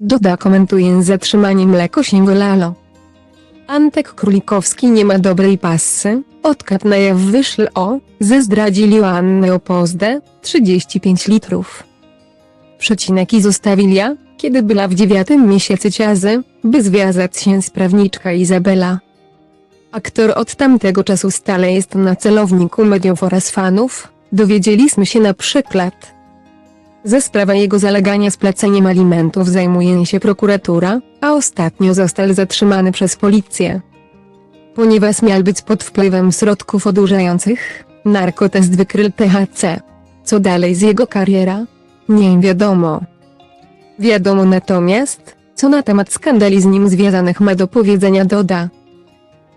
Doda komentuje zatrzymanie mlekosięgo Lalo. Antek Królikowski nie ma dobrej passy, odkap na jaw wyszł o, ze zdradzili Joannę Opozdę, 35 litrów. Przecinek i zostawilia, kiedy była w dziewiątym miesięcy ciazy, by związać się z prawniczka Izabela. Aktor od tamtego czasu stale jest na celowniku mediów oraz fanów, dowiedzieliśmy się na przykład. Ze sprawa jego zalegania z placeniem alimentów zajmuje się prokuratura, a ostatnio został zatrzymany przez policję. Ponieważ miał być pod wpływem środków odurzających, narkotest wykrył THC. Co dalej z jego kariera? Nie wiadomo. Wiadomo natomiast, co na temat skandali z nim związanych ma do powiedzenia Doda.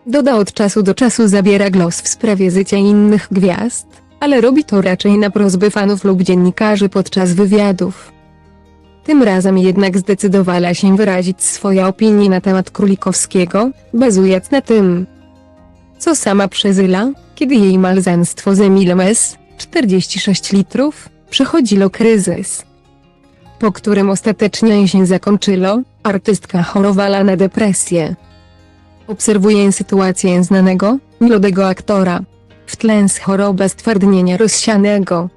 Doda od czasu do czasu zabiera głos w sprawie życia innych gwiazd, ale robi to raczej na prośby fanów lub dziennikarzy podczas wywiadów. Tym razem jednak zdecydowała się wyrazić swoje opinie na temat Królikowskiego, bazując na tym, co sama przeżyła, kiedy jej małżeństwo z Emilem S., 46 litrów, przechodziło kryzys. Po którym ostatecznie się zakończyło, artystka chorowała na depresję. Obserwuję sytuację znanego, młodego aktora. W tle jest choroba stwardnienia rozsianego.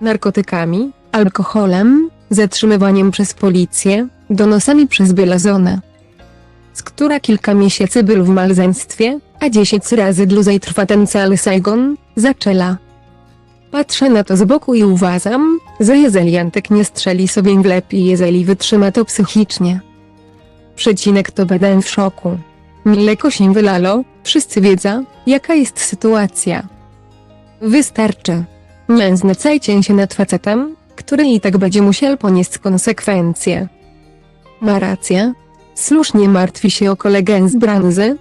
Narkotykami, alkoholem, zatrzymywaniem przez policję, donosami przez Bylazona. Z która kilka miesięcy był w małżeństwie, a dziesięć razy dłużej trwa ten cały Saigon, zaczęła. Patrzę na to z boku i uważam, że jeżeli Antek nie strzeli sobie w lepiej jeżeli wytrzyma to psychicznie. Przecinek to będę w szoku. Mleko się wylalo, wszyscy wiedzą, jaka jest sytuacja. Wystarczy. Nie znęcajcie się nad facetem, który i tak będzie musiał ponieść konsekwencje. Ma rację. Słusznie martwi się o kolegę z branży,